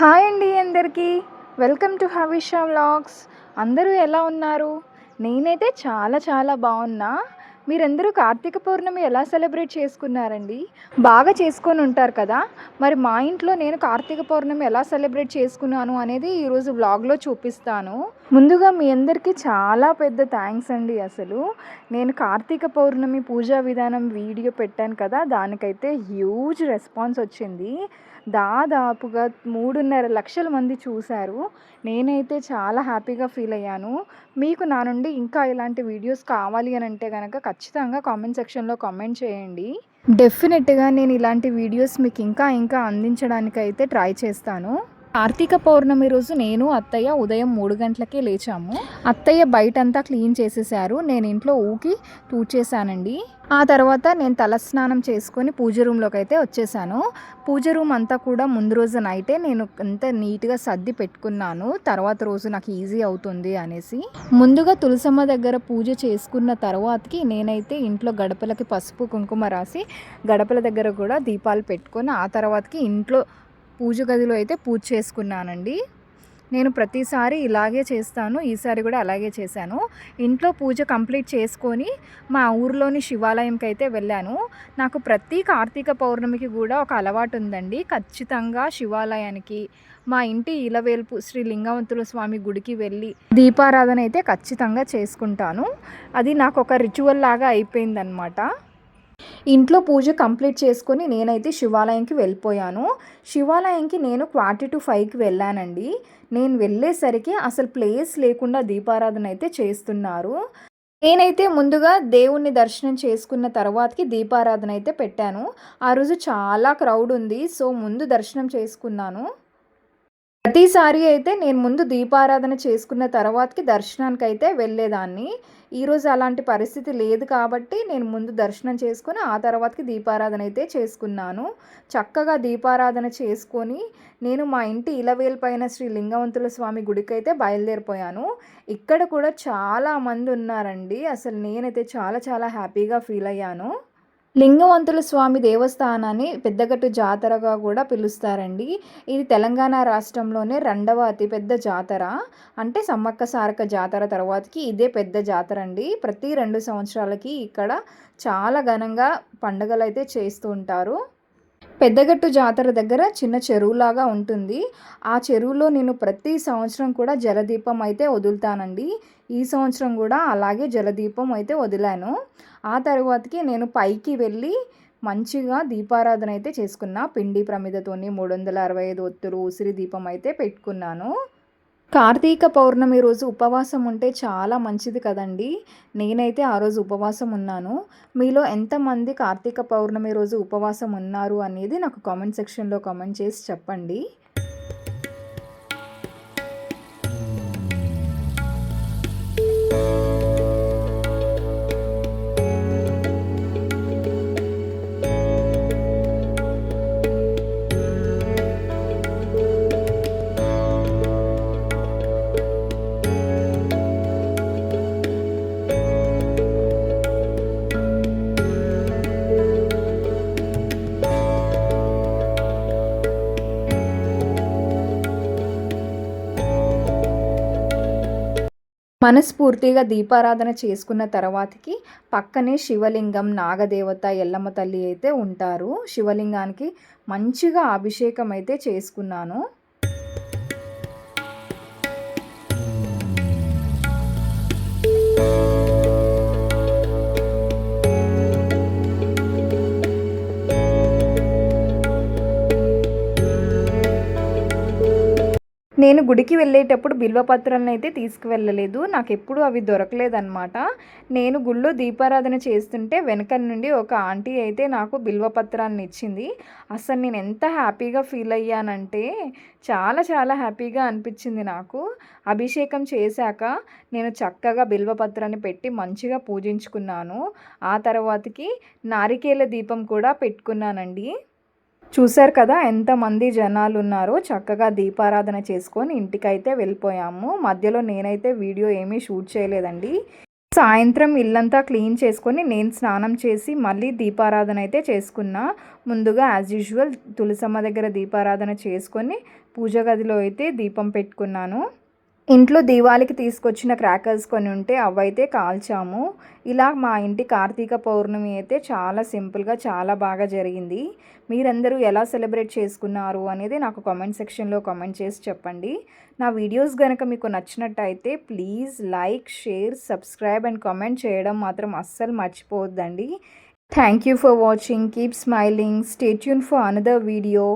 Hi అండి అందరికీ. Welcome to Havisha vlogs. అందరూ ఎలా ఉన్నారు? నేనైతే చాలా చాలా బాగున్నా. మీరందరూ కార్తీక పౌర్ణమి ఎలా సెలబ్రేట్ చేసుకున్నారండి? బాగా చేసుకొని ఉంటారు కదా. మరి మా ఇంట్లో నేను కార్తీక పౌర్ణమి ఎలా సెలబ్రేట్ చేసుకున్నాను అనేది ఈరోజు వ్లాగ్లో చూపిస్తాను. ముందుగా మీ అందరికీ చాలా పెద్ద థ్యాంక్స్ అండి అసలు. నేను కార్తీక పౌర్ణమి పూజా విధానం వీడియో పెట్టాను కదా దానికైతే హ్యూజ్ రెస్పాన్స్ వచ్చింది. దాదాపుగా మూడున్నర లక్షల మంది చూశారు. నేనైతే చాలా హ్యాపీగా ఫీల్ అయ్యాను. మీకు నా నుండి ఇంకా ఇలాంటి వీడియోస్ కావాలి అని అంటే కనుక ఖచ్చితంగా కామెంట్ సెక్షన్లో కామెంట్ చేయండి. డెఫినెట్గా నేను ఇలాంటి వీడియోస్ మీకు ఇంకా ఇంకా అందించడానికి అయితే ట్రై చేస్తాను. కార్తీక పౌర్ణమి రోజు నేను అత్తయ్య ఉదయం మూడు గంటలకే లేచాము. అత్తయ్య బయటంతా క్లీన్ చేసేసారు నేను ఇంట్లో ఊకి తూచేశానండి ఆ తర్వాత నేను తలస్నానం చేసుకొని పూజ రూమ్లోకి అయితే వచ్చేసాను పూజ రూమ్ అంతా కూడా ముందు రోజు నైటే నేను అంత నీట్గా సర్ది పెట్టుకున్నాను. తర్వాత రోజు నాకు ఈజీ అవుతుంది అనేసి. ముందుగా తులసమ్మ దగ్గర పూజ చేసుకున్న తర్వాతకి నేనైతే ఇంట్లో గడపలకి పసుపు కుంకుమ రాసి గడపల దగ్గర కూడా దీపాలు పెట్టుకొని ఆ తర్వాతకి ఇంట్లో పూజ గదిలో అయితే పూజ చేసుకున్నానండి. నేను ప్రతిసారి ఇలాగే చేస్తాను ఈసారి కూడా అలాగే చేశాను. ఇంట్లో పూజ కంప్లీట్ చేసుకొని మా ఊర్లోని శివాలయంకి అయితే వెళ్ళాను. నాకు ప్రతి కార్తీక పౌర్ణమికి కూడా ఒక అలవాటు ఉందండి. ఖచ్చితంగా శివాలయానికి మా ఇంటి ఇలవేల్పు శ్రీ లింగవంతుల స్వామి గుడికి వెళ్ళి దీపారాధన అయితే ఖచ్చితంగా చేసుకుంటాను. అది నాకు ఒక రిచువల్ లాగా అయిపోయిందనమాట ఇంట్లో పూజ కంప్లీట్ చేసుకొని నేనైతే శివాలయంకి వెళ్ళిపోయాను. శివాలయంకి నేను క్వార్టీ టు ఫైవ్కి వెళ్ళానండి. నేను వెళ్ళేసరికి అసలు ప్లేస్ లేకుండా దీపారాధన అయితే చేస్తున్నారు. నేనైతే ముందుగా దేవుణ్ణి దర్శనం చేసుకున్న తర్వాతకి దీపారాధన అయితే పెట్టాను. ఆ రోజు చాలా క్రౌడ్ ఉంది. సో ముందు దర్శనం చేసుకున్నాను. ప్రతిసారి అయితే నేను ముందు దీపారాధన చేసుకున్న తర్వాతకి దర్శనానికి అయితే వెళ్ళేదాన్ని ఈరోజు అలాంటి పరిస్థితి లేదు కాబట్టి నేను ముందు దర్శనం చేసుకొని ఆ తర్వాతకి దీపారాధన అయితే చేసుకున్నాను. చక్కగా దీపారాధన చేసుకొని నేను మా ఇంటి ఇలవేల్ పైన శ్రీ లింగవంతుల స్వామి గుడికి అయితే బయలుదేరిపోయాను. ఇక్కడ కూడా చాలా మంది ఉన్నారండి. అసలు నేనైతే చాలా చాలా హ్యాపీగా ఫీల్ అయ్యాను. లింగవంతుల స్వామి దేవస్థానాన్ని పెద్దగట్టు జాతరగా కూడా పిలుస్తారండి. ఇది తెలంగాణ రాష్ట్రంలోనే రెండవ అతిపెద్ద జాతర. అంటే సమ్మక్క సారక జాతర తర్వాతకి ఇదే పెద్ద జాతర అండి. ప్రతి రెండు సంవత్సరాలకి ఇక్కడ చాలా ఘనంగా పండుగలు అయితే చేస్తూ ఉంటారు. పెద్దగట్టు జాతర దగ్గర చిన్న చెరువులాగా ఉంటుంది. ఆ చెరువులో నేను ప్రతి సంవత్సరం కూడా జలదీపం అయితే వదులుతానండి. ఈ సంవత్సరం కూడా అలాగే జలదీపం అయితే వదిలాను. ఆ తర్వాతకి నేను పైకి వెళ్ళి మంచిగా దీపారాధన అయితే చేసుకున్నా. పిండి ప్రమిదతోని మూడు వందల అరవై ఐదు ఒత్తులు ఉసిరి దీపం అయితే పెట్టుకున్నాను. కార్తీక పౌర్ణమి రోజు ఉపవాసం ఉంటే చాలా మంచిది కదండి. నేనైతే ఆ రోజు ఉపవాసం ఉన్నాను. మీలో ఎంతమంది కార్తీక పౌర్ణమి రోజు ఉపవాసం ఉన్నారు అనేది నాకు కామెంట్ సెక్షన్లో కామెంట్ చేసి చెప్పండి. మనస్ఫూర్తిగా దీపారాధన చేసుకున్న తర్వాతకి పక్కనే శివలింగం నాగదేవత ఎల్లమ్మ తల్లి అయితే ఉంటారు. శివలింగానికి మంచిగా అభిషేకం అయితే చేసుకున్నాను. నేను గుడికి వెళ్ళేటప్పుడు బిల్వపత్రాలను అయితే తీసుకువెళ్ళలేదు. నాకు ఎప్పుడు అవి దొరకలేదన్నమాట. నేను గుళ్ళో దీపారాధన చేస్తుంటే వెనక నుండి ఒక ఆంటీ అయితే నాకు బిల్వపత్రాన్ని ఇచ్చింది. అసలు నేను ఎంత హ్యాపీగా ఫీల్ అయ్యానంటే చాలా చాలా హ్యాపీగా అనిపించింది నాకు. అభిషేకం చేశాక నేను చక్కగా బిల్వపత్రాన్ని పెట్టి మంచిగా పూజించుకున్నాను. ఆ తర్వాతకి నారికేల దీపం కూడా పెట్టుకున్నానండి. చూశారు కదా ఎంతమంది జనాలు ఉన్నారో చక్కగా దీపారాధన చేసుకొని ఇంటికైతే వెళ్ళిపోయాము. మధ్యలో నేనైతే వీడియో ఏమీ షూట్ చేయలేదండి. సాయంత్రం ఇల్లంతా క్లీన్ చేసుకొని నేను స్నానం చేసి మళ్ళీ దీపారాధన అయితే చేసుకున్నా. ముందుగా యాజ్ యూజువల్ తులసమ్మ దగ్గర దీపారాధన చేసుకొని పూజ గదిలో అయితే దీపం పెట్టుకున్నాను. ఇంట్లో దీవాళికి తీసుకొచ్చిన క్రాకర్స్ కొన్ని ఉంటే అవైతే కాల్చాము. ఇలా మా ఇంటి కార్తీక పౌర్ణమి అయితే చాలా సింపుల్గా చాలా బాగా జరిగింది. మీరందరూ ఎలా సెలబ్రేట్ చేసుకున్నారు అనేది నాకు కామెంట్ సెక్షన్లో కామెంట్ చేసి చెప్పండి. నా వీడియోస్ కనుక మీకు నచ్చినట్టయితే please like share subscribe and comment చేయడం మాత్రం అస్సలు మర్చిపోవద్దండి. Thank you for watching keep smiling stay tuned for another video